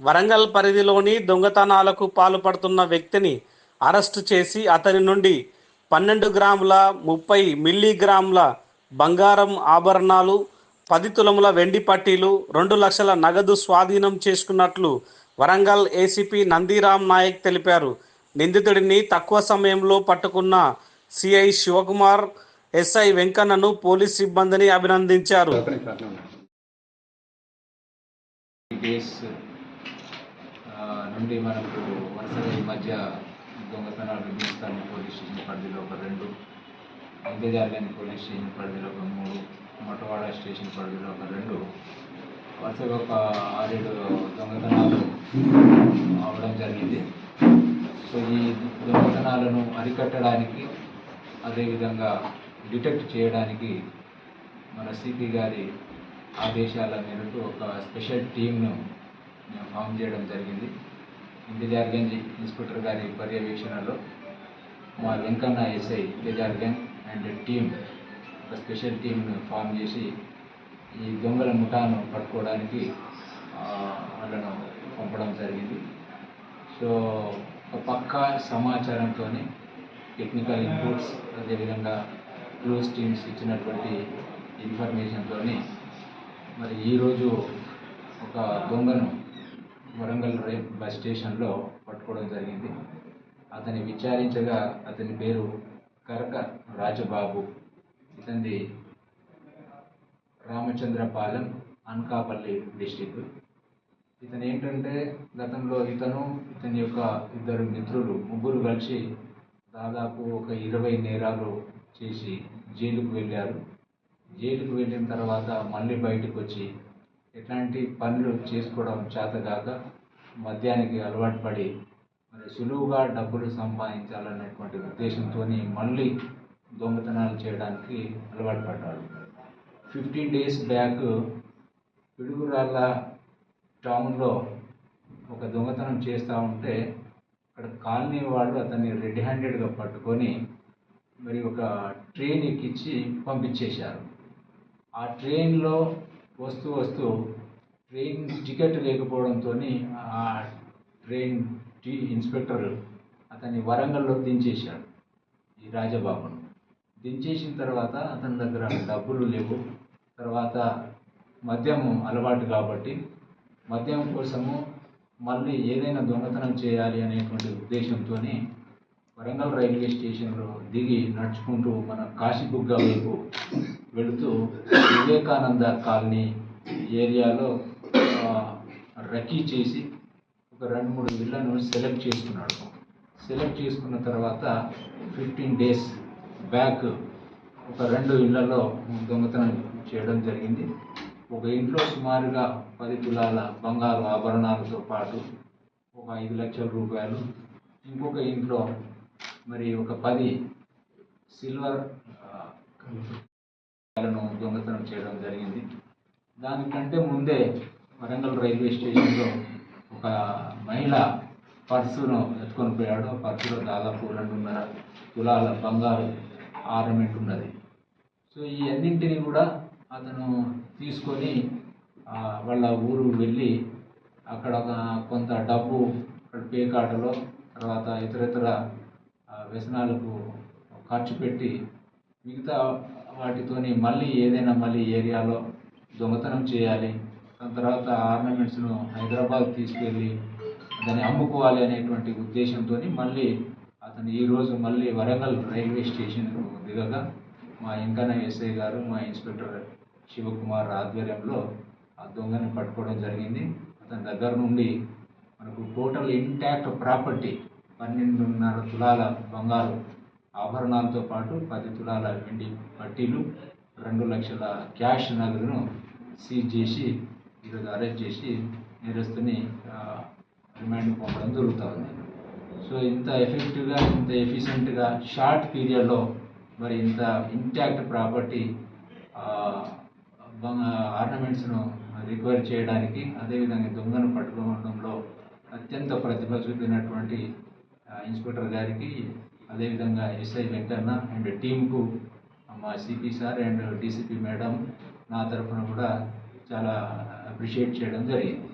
వరంగల్ పరిధిలోని దొంగతనాలకు పాల్పడుతున్న వ్యక్తిని అరెస్టు చేసి అతని నుండి పన్నెండు గ్రాముల ముప్పై మిల్లీగ్రాముల బంగారం ఆభరణాలు పది తులముల వెండి పట్టీలు రెండు లక్షల నగదు స్వాధీనం చేసుకున్నట్లు వరంగల్ ఏసీపీ నందిరామ్ నాయక్ తెలిపారు. నిందితుడిని తక్కువ సమయంలో పట్టుకున్న సిఐ శివకుమార్ ఎస్ఐ వెంకన్నను పోలీస్ సిబ్బందిని అభినందించారు. నుండి మనకు వరుసగా ఈ మధ్య దొంగతనాలు విధిస్తాను పోలీస్ స్టేషన్ పరిధిలో ఒక రెండు ఇంతజార్గన్ పోలీస్ స్టేషన్ పరిధిలో ఒక మూడు మొట్టవాడ స్టేషన్ పరిధిలో ఒక రెండు. వరుసగా ఒక ఆరేడు దొంగతనాలు అవడం జరిగింది. సో ఈ దొంగతనాలను అరికట్టడానికి అదేవిధంగా డిటెక్ట్ చేయడానికి మన సిపి గారి ఆదేశాల మేరకు ఒక స్పెషల్ టీంను మేము ఫామ్ చేయడం జరిగింది. ఇంతజార్గంజ్ ఇన్స్పెక్టర్ గారి పర్యవేక్షణలో మా Venkanna SI Intezarganj and team ఒక స్పెషల్ టీంను ఫామ్ చేసి ఈ దొంగల ముఠాను పట్టుకోవడానికి వాళ్ళను పంపడం జరిగింది. సో ఒక పక్కా సమాచారంతో టెక్నికల్ ఇన్పుట్స్ అదేవిధంగా క్లోజ్ టీమ్స్ ఇచ్చినటువంటి ఇన్ఫర్మేషన్తో మరి ఈరోజు ఒక దొంగను వరంగల్ రైల్ బస్ స్టేషన్లో పట్టుకోవడం జరిగింది. అతన్ని విచారించగా అతని పేరు కరక రాజబాబు ఇతనిది రామచంద్రపాలెం అనకాపల్లి డిస్టిక్. ఇతను ఏంటంటే గతంలో ఇతను ఇతని యొక్క ఇద్దరు మిత్రులు ముగ్గురు కలిసి దాదాపు ఒక ఇరవై నేరాలు చేసి జైలుకు వెళ్ళారు. జైలుకు వెళ్ళిన తర్వాత మళ్ళీ బయటకు వచ్చి ఎట్లాంటి పనులు చేసుకోవడం చేతగాక మద్యానికి అలవాటు పడి మరి సులువుగా డబ్బులు సంపాదించాలనేటువంటి ఉద్దేశంతో మళ్ళీ దొంగతనాలు చేయడానికి అలవాటు పడ్డాడు ఫిఫ్టీన్ డేస్ బ్యాక్ పిడుగురాళ్ళ టౌన్లో ఒక దొంగతనం చేస్తూ ఉంటే అక్కడ కాలనీ వాళ్ళు అతన్ని రెడ్ హ్యాండెడ్గా పట్టుకొని మరి ఒక ట్రైన్ ఎక్కించి పంపించేశారు. ఆ ట్రైన్లో వస్తూ వస్తూ ట్రైన్ టికెట్ లేకపోవడంతో ఆ ట్రైన్ టీ ఇన్స్పెక్టర్ అతన్ని వరంగల్లో దించేశాడు ఈ రాజబాబును. దించేసిన తర్వాత అతని దగ్గర డబ్బులు లేవు. తర్వాత మద్యం అలవాటు కాబట్టి మద్యం కోసము మళ్ళీ ఏదైనా దొంగతనం చేయాలి అనేటువంటి ఉద్దేశంతో వరంగల్ రైల్వే స్టేషన్లో దిగి నడుచుకుంటూ మన కాశీబుగ్గ వైపు వెళుతూ వివేకానంద కాలనీ ఏరియాలో రకీ చేసి ఒక రెండు మూడు ఇళ్ళను సెలెక్ట్ చేసుకున్నాడు. సెలెక్ట్ చేసుకున్న తర్వాత ఫిఫ్టీన్ డేస్ బ్యాక్ ఒక రెండు ఇళ్ళలో దొంగతనం చేయడం జరిగింది. ఒక ఇంట్లో సుమారుగా పది తులాల బంగారు ఆభరణాలతో పాటు ఒక ఐదు లక్షల రూపాయలు ఇంకొక ఇంట్లో మరి ఒక పది సిల్వర్ దొంగతనం చేయడం జరిగింది. దానికంటే ముందే వరంగల్ రైల్వే స్టేషన్లో ఒక మహిళ పర్సును ఎత్తుకొని పోయాడు. ఆ పర్సులో దాదాపు రెండున్నర తులాల బంగారు ఆర్నమెంట్ ఉన్నది. సో ఈ అన్నింటినీ కూడా అతను తీసుకొని వాళ్ళ ఊరు వెళ్ళి అక్కడ ఒక కొంత డబ్బు అక్కడ పేకాటలో తర్వాత ఇతరితర వ్యసనాలకు ఖర్చు పెట్టి మిగతా వాటితోని మళ్ళీ ఏదైనా మళ్ళీ ఏరియాలో దొంగతనం చేయాలి దాని తర్వాత ఆర్నమెంట్స్ను హైదరాబాద్ తీసుకెళ్ళి దాన్ని అమ్ముకోవాలి అనేటువంటి ఉద్దేశంతో మళ్ళీ అతను ఈరోజు మళ్ళీ వరంగల్ రైల్వే స్టేషన్కు దిగగా మా ఇంకన ఎస్ఐ గారు మా ఇన్స్పెక్టర్ శివకుమార్ ఆధ్వర్యంలో ఆ దొంగని పట్టుకోవడం జరిగింది. అతని దగ్గర నుండి మనకు టోటల్ ఇంటాక్ట్ ప్రాపర్టీ పన్నెండున్నర తులాల బంగారు ఆభరణాలతో పాటు పది తులాల వెండి పట్టీలు రెండు లక్షల క్యాష్ నగదును సీజ్ చేసి ఈరోజు అరెస్ట్ చేసి నేరస్తుని రిమాండ్ పంపడం జరుగుతూ ఉంది. సో ఇంత ఎఫెక్టివ్గా ఇంత ఎఫిషియెంట్గా షార్ట్ పీరియడ్లో మరి ఇంత ఇంటాక్ట్ ప్రాపర్టీ ఆర్నమెంట్స్ను రికవర్ చేయడానికి అదేవిధంగా దొంగను పట్టుకోవడంలో అత్యంత ప్రతిభ చూపినటువంటి ఇన్స్పెక్టర్ గారికి అదేవిధంగా ఎస్ఐ వెంకన్న అండ్ టీంకు మా CP sir and DCP madam నా తరఫున కూడా చాలా అప్రిషియేట్ చేయడం జరిగింది.